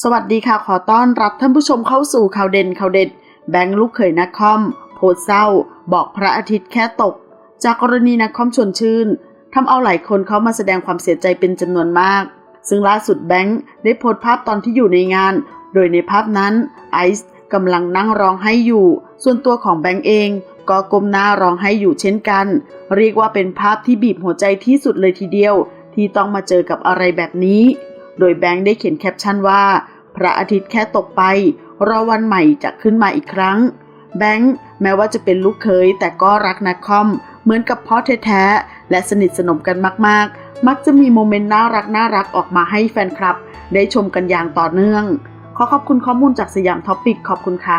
สวัสดีค่ะขอต้อนรับท่านผู้ชมเข้าสู่ข่าวเด่นข่าวเด็ด แบงค์ลูกเขยนักคอม โพสเศร้า บอกพระอาทิตย์แค่ตก จากกรณีนักคอมชวนชื่นทำเอาหลายคนเข้ามาแสดงความเสียใจเป็นจำนวนมาก ซึ่งล่าสุดแบงค์ได้โพสภาพตอนที่อยู่ในงาน โดยในภาพนั้นไอซ์กำลังนั่งร้องไห้อยู่ ส่วนตัวของแบงค์เอง ก็ก้มหน้าร้องไห้อยู่เช่นกัน เรียกว่าเป็นภาพที่บีบหัวใจที่สุดเลยทีเดียว ที่ต้องมาเจอกับอะไรแบบนี้ โดยแบงค์ได้เขียนแคปชั่นว่า พระอาทิตย์แค่ตกไป รอวันใหม่จะขึ้นมาอีกครั้ง แบงค์แม้ว่าจะเป็นลูกเคย แต่ก็รักนักคอม เหมือนกับพ่อแท้ๆ และสนิทสนมกันมากๆ มักจะมีโมเมนต์น่ารักน่ารักออกมาให้แฟนคลับ ได้ชมกันอย่างต่อเนื่อง ขอขอบคุณข้อมูลจากสยามท็อปปิกขอบคุณค่ะ